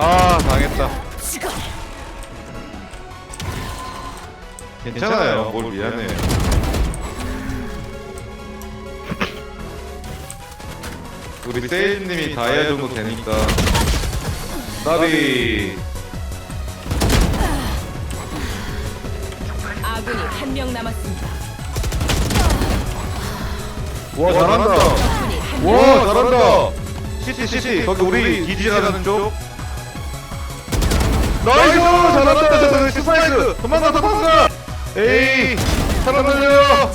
아 당했다. 괜찮아요. 뭘 미안해. 우리 세일님이 다이아 정도 되니까. 나비. 아군이 한 명 남았습니다. 와 잘한다. 와 잘한다. 시티 시티. 거기 우리 기지하는 쪽 나이스! 잘한다. 저기 스파이크 도망가 도망가! 에이 사람 살려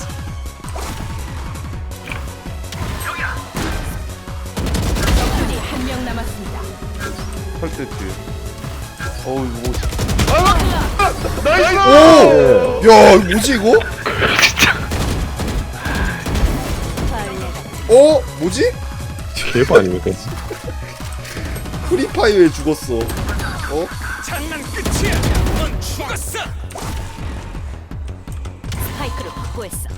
적군이 한 명 남았습니다. 펄세트. 어우 뭐 나이스! 오! 야 뭐지 이거? 어? 뭐지? 대박 아닙니까? 프리파이어에 죽었어 어? 스파이크를 확보했어.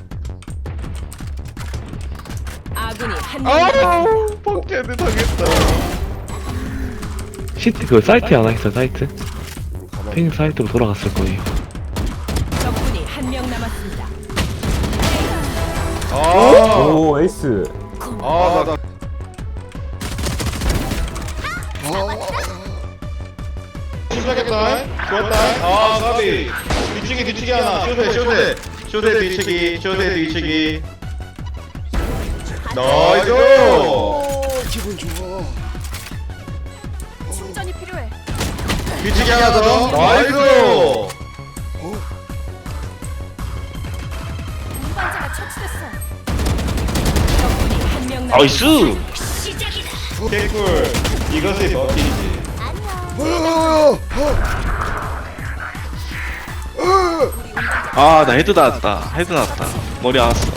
아군이 한명 남았습니다. 아우 포켓을 당했다 시트 그 사이트 하나 있어 사이트 핑 사이트로 돌아갔을 거예요 적군이 한 명 남았습니다. 아, 오 에이스 아, 나, 나. 시작했다. 좋았다. 아, 가비. 뒤치기, 뒤치기 하나. 쇼세, 쇼세. 쇼세 뒤치기, 쇼세 뒤치기. 나이스! 기분 좋아 충전이 필요해. 뒤치기 하나 더. 나이스! 운반자가 처치됐어. 적군이 한명 남았습니다. 나이스 개꿀. 이것이 버티지. 아 나 헤드 나왔다. 헤드 나왔다. 머리 아았어.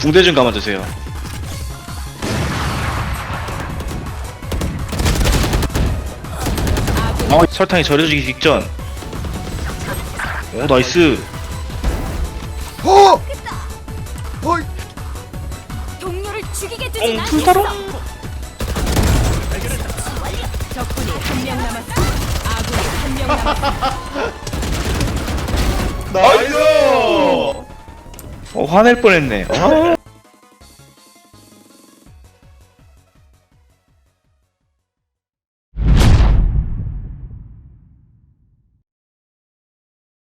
붕대 좀 감아주세요. 어 설탕이 절여지기 직전. 오 나이스. 어! 어이 동료를 죽이게 엉 두진 않겠어. 풀타로 한명 남았습니다. 아군이 한명 남았습니다. 나이스! 어 화낼 뻔했네 어?